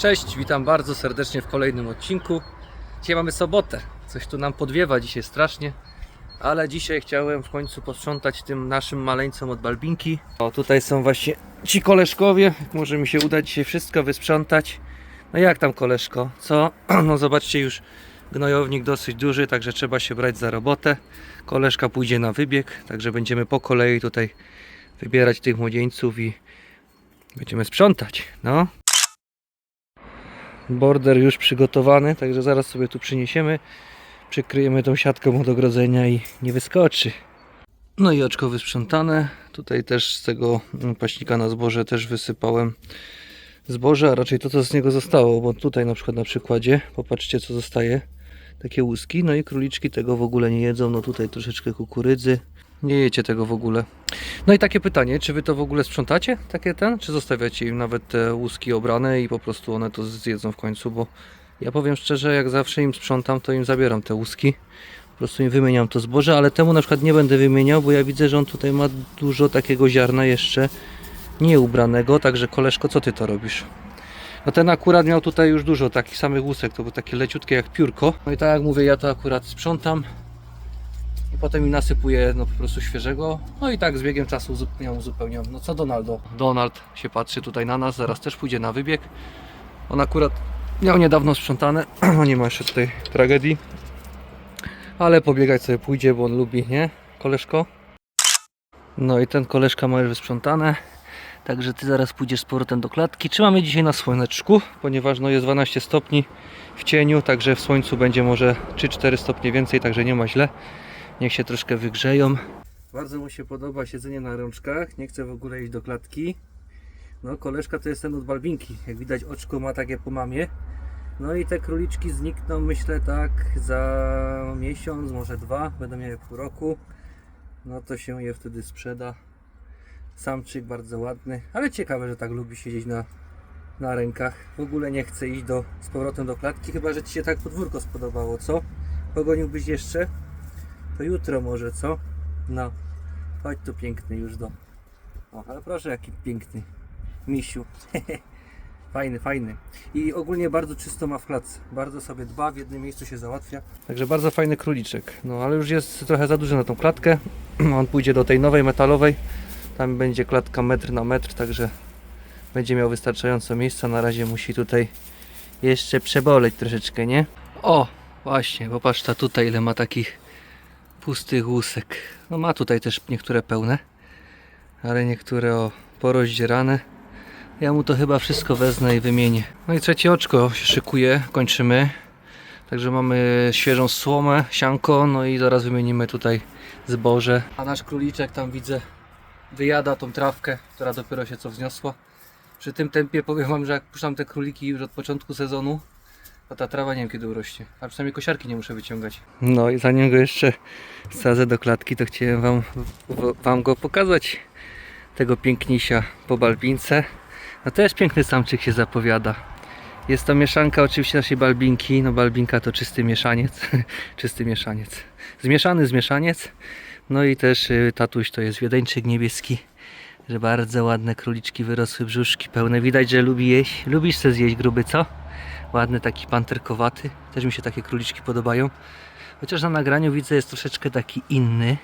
Cześć, witam bardzo serdecznie w kolejnym odcinku. Dzisiaj mamy sobotę. Coś tu nam podwiewa dzisiaj strasznie. Ale dzisiaj chciałem w końcu posprzątać tym naszym maleńcom od Balbinki. O, tutaj są właśnie ci koleżkowie. Może mi się uda dzisiaj wszystko wysprzątać. No jak tam koleżko? Co? No zobaczcie już gnojownik dosyć duży, także trzeba się brać za robotę. Koleżka pójdzie na wybieg, także będziemy po kolei tutaj wybierać tych młodzieńców i będziemy sprzątać. No. Border już przygotowany, także zaraz sobie tu przyniesiemy. Przykryjemy tą siatką od ogrodzenia i nie wyskoczy. No i oczko wysprzątane. Tutaj też z tego paśnika na zboże też wysypałem zboże, a raczej to co z niego zostało, bo tutaj na przykład na przykładzie popatrzcie co zostaje. Takie łuski, no i króliczki tego w ogóle nie jedzą. No tutaj troszeczkę kukurydzy. Nie jecie tego w ogóle. No i takie pytanie, czy wy to w ogóle sprzątacie? Takie ten? Czy zostawiacie im nawet te łuski obrane i po prostu one to zjedzą w końcu? Bo ja powiem szczerze, jak zawsze im sprzątam, to im zabieram te łuski. Po prostu im wymieniam to zboże, ale temu na przykład nie będę wymieniał, bo ja widzę, że on tutaj ma dużo takiego ziarna jeszcze nieubranego. Także koleżko, co ty to robisz? No ten akurat miał tutaj już dużo takich samych łusek, to było takie leciutkie jak piórko. No i tak jak mówię, ja to akurat sprzątam potem mi nasypuję no po prostu świeżego. No i tak z biegiem czasu uzupełniam, uzupełniam. No co Donaldo? Donald się patrzy tutaj na nas, zaraz też pójdzie na wybieg. On akurat miał niedawno sprzątane, no nie ma jeszcze tutaj tragedii. Ale pobiegać sobie pójdzie, bo on lubi, nie? Koleżko? No i ten koleżka ma już wysprzątane. Także ty zaraz pójdziesz z powrotem do klatki. Trzymamy dzisiaj na słoneczku, ponieważ no jest 12 stopni w cieniu, także w słońcu będzie może 3-4 stopnie więcej, także nie ma źle. Niech się troszkę wygrzeją. Bardzo mu się podoba siedzenie na rączkach, nie chce w ogóle iść do klatki. No koleżka to jest ten od Balbinki, jak widać oczko ma takie po mamie. No i te króliczki znikną myślę tak za miesiąc, może dwa, będą miały pół roku. No to się je wtedy sprzeda. Samczyk bardzo ładny, ale ciekawe, że tak lubi siedzieć na, na rękach. W ogóle nie chce iść do, z powrotem do klatki, chyba że Ci się tak podwórko spodobało, co? Pogoniłbyś jeszcze? Jutro może, co? No, chodź tu piękny już do... O, ale proszę jaki piękny misiu. fajny, fajny. I ogólnie bardzo czysto ma w klatce. Bardzo sobie dba, w jednym miejscu się załatwia. Także bardzo fajny króliczek. No ale już jest trochę za duży na tą klatkę. On pójdzie do tej nowej metalowej. Tam będzie klatka metr na metr, także będzie miał wystarczająco miejsca. Na razie musi tutaj jeszcze przeboleć troszeczkę, nie? O, właśnie, popatrz ta tutaj ile ma takich pustych łusek. No ma tutaj też niektóre pełne, ale niektóre o porozdzierane. Ja mu to chyba wszystko wezmę i wymienię. No i trzecie oczko się szykuje, kończymy. Także mamy świeżą słomę, sianko, no i zaraz wymienimy tutaj zboże. A nasz króliczek tam widzę wyjada tą trawkę, która dopiero się co wzniosła. Przy tym tempie powiem wam, że jak puszczam te króliki już od początku sezonu, to ta trawa nie wiem kiedy urośnie. A przynajmniej kosiarki nie muszę wyciągać. No i zanim go jeszcze wsadzę do klatki, to chciałem wam, wam go pokazać. Tego pięknisia po balbince. No też piękny samczyk się zapowiada. Jest to mieszanka oczywiście naszej balbinki. No balbinka to czysty mieszaniec. czysty mieszaniec. Zmieszany zmieszaniec. No i też y, tatuś to jest wiedeńczyk niebieski. Że bardzo ładne króliczki wyrosły, brzuszki pełne. Widać, że lubi jeść. Lubisz se zjeść gruby, co? Ładny taki panterkowaty. Też mi się takie króliczki podobają. Chociaż na nagraniu widzę jest troszeczkę taki inny.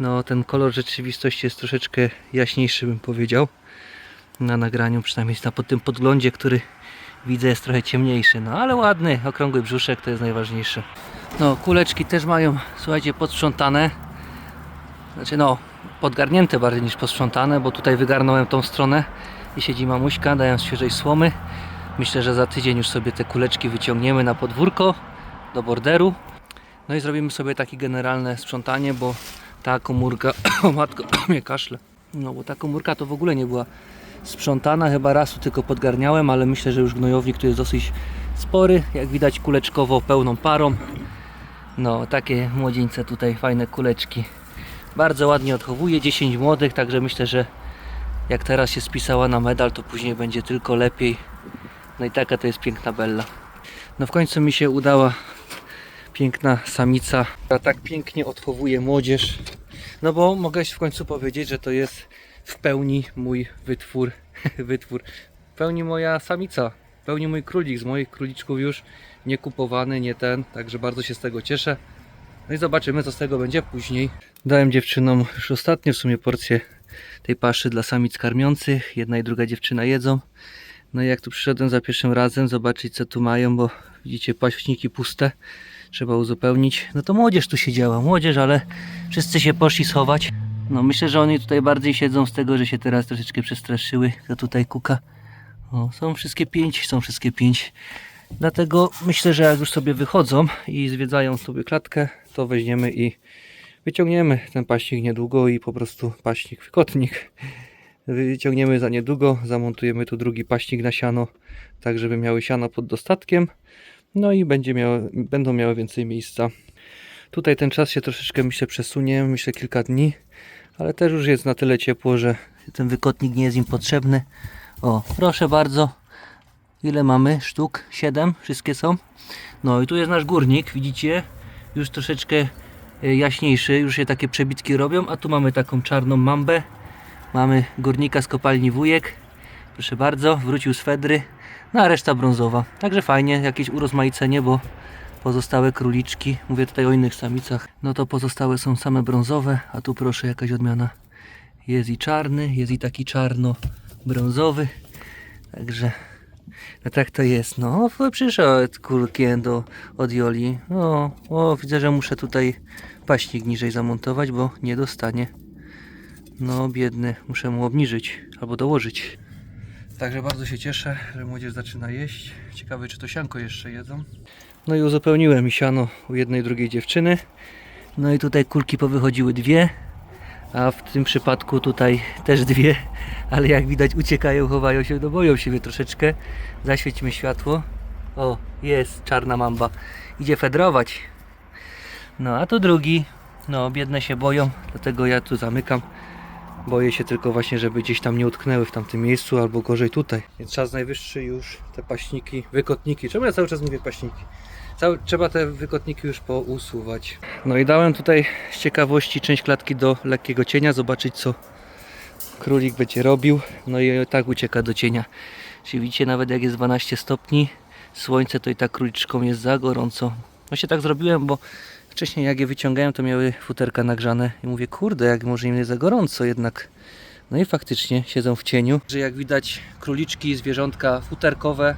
No ten kolor rzeczywistości jest troszeczkę jaśniejszy bym powiedział. Na nagraniu przynajmniej na pod tym podglądzie, który widzę jest trochę ciemniejszy. No ale ładny, okrągły brzuszek to jest najważniejsze. No kuleczki też mają, słuchajcie, podsprzątane. Znaczy no, podgarnięte bardziej niż posprzątane, bo tutaj wygarnąłem tą stronę i siedzi mamuśka, dają świeżej słomy. Myślę, że za tydzień już sobie te kuleczki wyciągniemy na podwórko do borderu. No i zrobimy sobie takie generalne sprzątanie, bo ta komórka, o matko, mnie kaszle. No bo ta komórka to w ogóle nie była sprzątana, chyba raz tu tylko podgarniałem, ale myślę, że już gnojownik tu jest dosyć spory, jak widać kuleczkowo pełną parą. No, takie młodzieńce tutaj, fajne kuleczki. Bardzo ładnie odchowuje, 10 młodych, także myślę, że jak teraz się spisała na medal, to później będzie tylko lepiej. No i taka to jest piękna Bella. No w końcu mi się udała piękna samica, która tak pięknie odchowuje młodzież. No bo mogę w końcu powiedzieć, że to jest w pełni mój wytwór, wytwór, w pełni moja samica. w pełni mój królik, z moich króliczków już nie kupowany, nie ten, także bardzo się z tego cieszę. No i zobaczymy co z tego będzie później. Dałem dziewczynom już ostatnie w sumie porcje tej paszy dla samic karmiących. Jedna i druga dziewczyna jedzą. No i jak tu przyszedłem za pierwszym razem zobaczyć co tu mają, bo widzicie paśniki puste. Trzeba uzupełnić. No to młodzież tu siedziała, młodzież, ale wszyscy się poszli schować. No myślę, że oni tutaj bardziej siedzą z tego, że się teraz troszeczkę przestraszyły. To tutaj kuka. O, są wszystkie pięć, są wszystkie pięć. Dlatego myślę, że jak już sobie wychodzą i zwiedzają sobie klatkę, to weźmiemy i wyciągniemy ten paśnik niedługo i po prostu paśnik, wykotnik wyciągniemy za niedługo, zamontujemy tu drugi paśnik na siano, tak żeby miały siano pod dostatkiem, no i będzie miały, będą miały więcej miejsca. Tutaj ten czas się troszeczkę myślę przesunie, myślę kilka dni, ale też już jest na tyle ciepło, że ten wykotnik nie jest im potrzebny. O, proszę bardzo, ile mamy sztuk? 7, wszystkie są. No i tu jest nasz górnik, widzicie? Już troszeczkę e, jaśniejszy, już się takie przebitki robią, a tu mamy taką czarną mambę. Mamy górnika z kopalni Wujek. Proszę bardzo, wrócił z Fedry. No a reszta brązowa. Także fajnie, jakieś urozmaicenie, bo pozostałe króliczki, mówię tutaj o innych samicach, no to pozostałe są same brązowe, a tu proszę jakaś odmiana. Jest i czarny, jest i taki czarno-brązowy. Także no tak to jest. No, przyszedł kurkiem do od Joli. O, o, widzę, że muszę tutaj paśnik niżej zamontować, bo nie dostanie. No, biedny, muszę mu obniżyć albo dołożyć. Także bardzo się cieszę, że młodzież zaczyna jeść. Ciekawe, czy to sianko jeszcze jedzą. No i uzupełniłem siano u jednej drugiej dziewczyny. No i tutaj kulki powychodziły dwie, a w tym przypadku tutaj też dwie, ale jak widać uciekają, chowają się, no boją siebie troszeczkę. Zaświećmy światło. O, jest czarna mamba. Idzie fedrować. No a tu drugi. No, biedne się boją, dlatego ja tu zamykam. Boję się tylko właśnie, żeby gdzieś tam nie utknęły w tamtym miejscu, albo gorzej tutaj. Więc czas najwyższy już te paśniki, wykotniki. Czemu ja cały czas mówię paśniki? Cały, trzeba te wykotniki już pousuwać. No i dałem tutaj z ciekawości część klatki do lekkiego cienia, zobaczyć co królik będzie robił. No i tak ucieka do cienia. Czyli widzicie, nawet jak jest 12 stopni, słońce to i tak króliczkom jest za gorąco. Właśnie tak zrobiłem, bo wcześniej jak je wyciągałem, to miały futerka nagrzane i mówię, kurde, jak może im jest za gorąco jednak. No i faktycznie siedzą w cieniu. Że jak widać króliczki, zwierzątka futerkowe,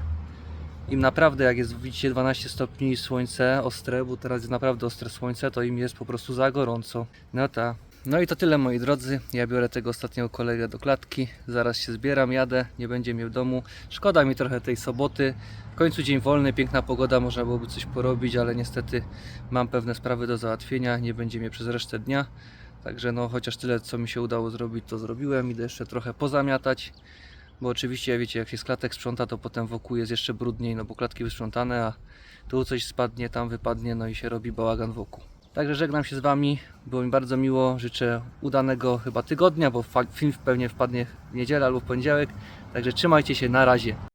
im naprawdę jak jest widzicie 12 stopni i słońce ostre, bo teraz jest naprawdę ostre słońce, to im jest po prostu za gorąco. No ta. No i to tyle moi drodzy. Ja biorę tego ostatniego kolegę do klatki. Zaraz się zbieram, jadę, nie będzie mnie w domu. Szkoda mi trochę tej soboty. W końcu dzień wolny, piękna pogoda, można byłoby coś porobić, ale niestety mam pewne sprawy do załatwienia. Nie będzie mnie przez resztę dnia. Także no chociaż tyle co mi się udało zrobić, to zrobiłem. Idę jeszcze trochę pozamiatać. Bo oczywiście, wiecie, jak się z klatek sprząta, to potem wokół jest jeszcze brudniej, no bo klatki wysprzątane, a tu coś spadnie, tam wypadnie, no i się robi bałagan wokół. Także żegnam się z Wami, było mi bardzo miło, życzę udanego chyba tygodnia, bo film pewnie wpadnie w niedzielę albo w poniedziałek. Także trzymajcie się, na razie.